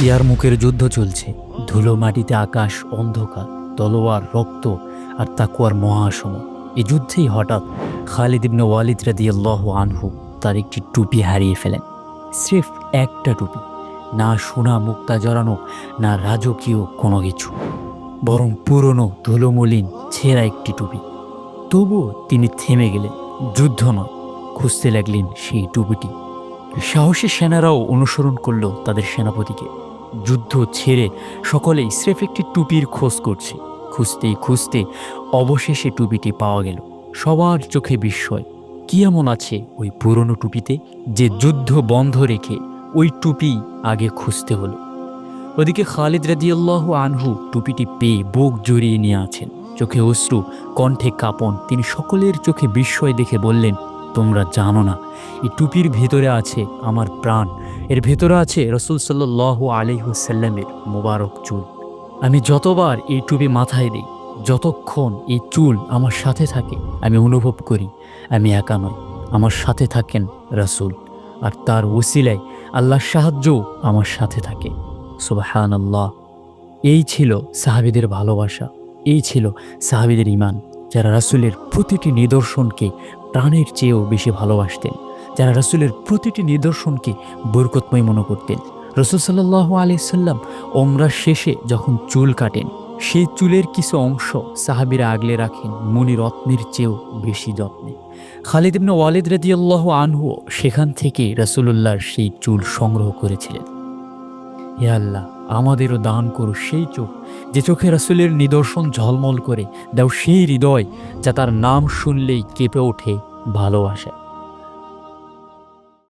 ইয়ার মুখের যুদ্ধ চলছে। ধুলো মাটিতে আকাশ, অন্ধকার, তলোয়ার, রক্ত আর তাকুয়ার মহাসম এই যুদ্ধেই হঠাৎ খালিদ ইবনে ওয়ালিদ রাদিয়াল্লাহ আনহু তার একটি টুপি হারিয়ে ফেলেন। স্রেফ একটা টুপি, না সোনা মুক্তা জড়ানো, না রাজকীয় কোনো কিছু। বরং পুরনো ধুলোমলিন, ছেঁড়া একটি টুপি। তবুও তিনি থেমে গেলেন। যুদ্ধ নয়, খুঁজতে লাগলেন সেই টুপিটি। সাহসী সেনারাও অনুসরণ করল তাদের সেনাপতিকে। যুদ্ধ ছেড়ে সকলেই স্রেফ একটি টুপির খোঁজ করছে। খুঁজতেই খুঁজতে অবশেষে টুপিটি পাওয়া গেল। সবার চোখে বিস্ময়। কি এমন আছে ওই পুরনো টুপিতে যে যুদ্ধ বন্ধ রেখে ওই টুপি আগে খুঁজতে হলো? ওদিকে খালিদ রাদিয়াল্লাহ আনহু টুপিটি পেয়ে বুক জড়িয়ে নিয়ে আছেন। চোখে অশ্রু, কণ্ঠে কাঁপন, তিনি সকলের চোখে বিস্ময় দেখে বললেন, তোমরা জানো না, এই টুপির ভেতরে আছে আমার প্রাণ এর ভেতরে আছে রসুল সাল্লাহ আলিহুসাল্লামের মোবারক চুল। আমি যতবার এই টুপি মাথায় দিই, যতক্ষণ এই চুল আমার সাথে থাকে, আমি অনুভব করি, আমি একা নয় আমার সাথে থাকেন রাসূল। আর তার ওসিলায় আল্লাহর সাহায্যও আমার সাথে থাকে। সুবাহান আল্লাহ এই ছিল সাহাবিদের ভালোবাসা, এই ছিল সাহাবিদের ইমান যারা রাসূলের প্রতিটি নিদর্শনকে প্রাণের চেয়েও বেশি ভালোবাসতেন। যারা রাসূলের প্রতিটি নিদর্শনকে বরকতময় মনে করতেন। রসুল সাল্লাহ আলি সাল্লাম ওমরা শেষে যখন চুল কাটেন, সেই চুলের কিছু অংশ সাহাবিরা আগলে রাখেন মনি রত্নের চেয়েও বেশি যত্নে। খালিদ ইবনে ওয়ালিদ রাদিয়াল্লাহ আনহু সেখান থেকে রাসূলুল্লাহর সেই চুল সংগ্রহ করেছিলেন। হে আল্লাহ, আমাদেরও দান করো সেই চোখ, যে চোখে রাসূলের নিদর্শন ঝলমল করে, দাও সেই হৃদয় যা তার নাম শুনলেই কেঁপে ওঠে ভালোবাসায়